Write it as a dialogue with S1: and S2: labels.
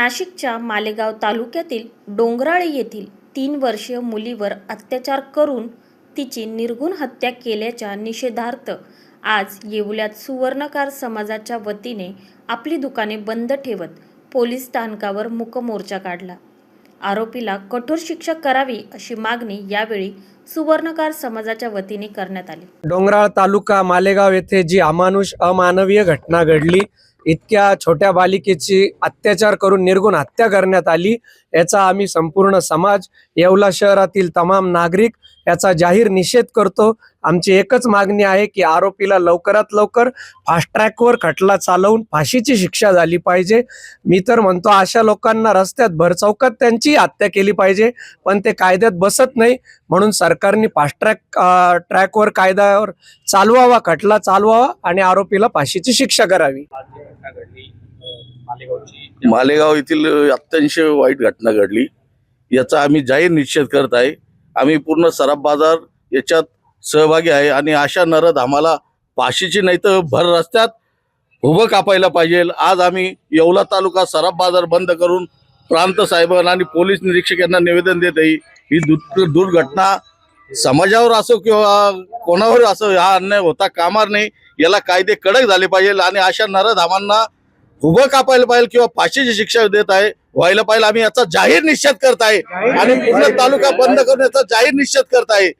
S1: नाशिकच्या मालेगाव तालुक्यातील डोंगराळे येथील तीन वर्षीय मुलीवर अत्याचार करून तिची निर्गुण हत्या केल्याच्या निषेधार्थ आज येवल्यात सुवर्णकार समाजाच्या वतीने आपली दुकाने बंद ठेवत पोलीस स्थानकावर मुकमोर्चा काढला. आरोपीला कठोर शिक्षा करावी अशी मागणी यावेळी सुवर्णकार समाजाच्या वतीने करण्यात आली.
S2: डोंगराळ तालुका मालेगाव येथे जी अमानुष अमानवीय घटना घडली इतक्या छोट्या बालिकेची अत्याचार करून निर्गुण हत्या करण्यात आली याचा आम्ही संपूर्ण समाज येवला शहरातील तमाम नागरिक याचा जाहीर निषेध करतो. आमची एकच मागणी आहे की आरोपीला लवकरात लवकर फास्ट ट्रॅकवर खटला चालवून फाशीची शिक्षा झाली पाहिजे. मी तर म्हणतो अशा लोकांना रस्त्यात भरचौकात त्यांची हत्या केली पाहिजे पण ते कायद्यात बसत नाही. म्हणून सरकारने फास्ट ट्रॅक ट्रॅकवर कायद्यावर चालवावा खटला चालवावा आणि आरोपीला फाशीची शिक्षा करावी.
S3: मालेगाव येथील अत्यंत वाईट घटना घडली. याचा आम्ही जाहीर निषेध करत आहे. आम्ही पूर्ण सराफ बाजार याच्यात सहभागी आहे आणि अशा नरद आम्हाला पाशीची नाही तर भर रस्त्यात उभं कापायला पाहिजे. आज आम्ही येवला तालुका सराफ बाजार बंद करून प्रांत साहेबांना आणि पोलीस निरीक्षक यांना निवेदन देत आहे. ही दु- दुर्घटना समाजावर असो किंवा कोणावर असो हा अन्याय होता कामार नाही. याला कायदे कडक झाले पाहिजे आणि अशा नरधामांना उभं कापायला पाहिजे किंवा फाशीची शिक्षा देत आहे व्हायला पाहिजे. आम्ही याचा जाहीर निषेध करत आहे. आणि पूर्ण तालुका बंद करून याचा जाहीर निषेध करत आहे.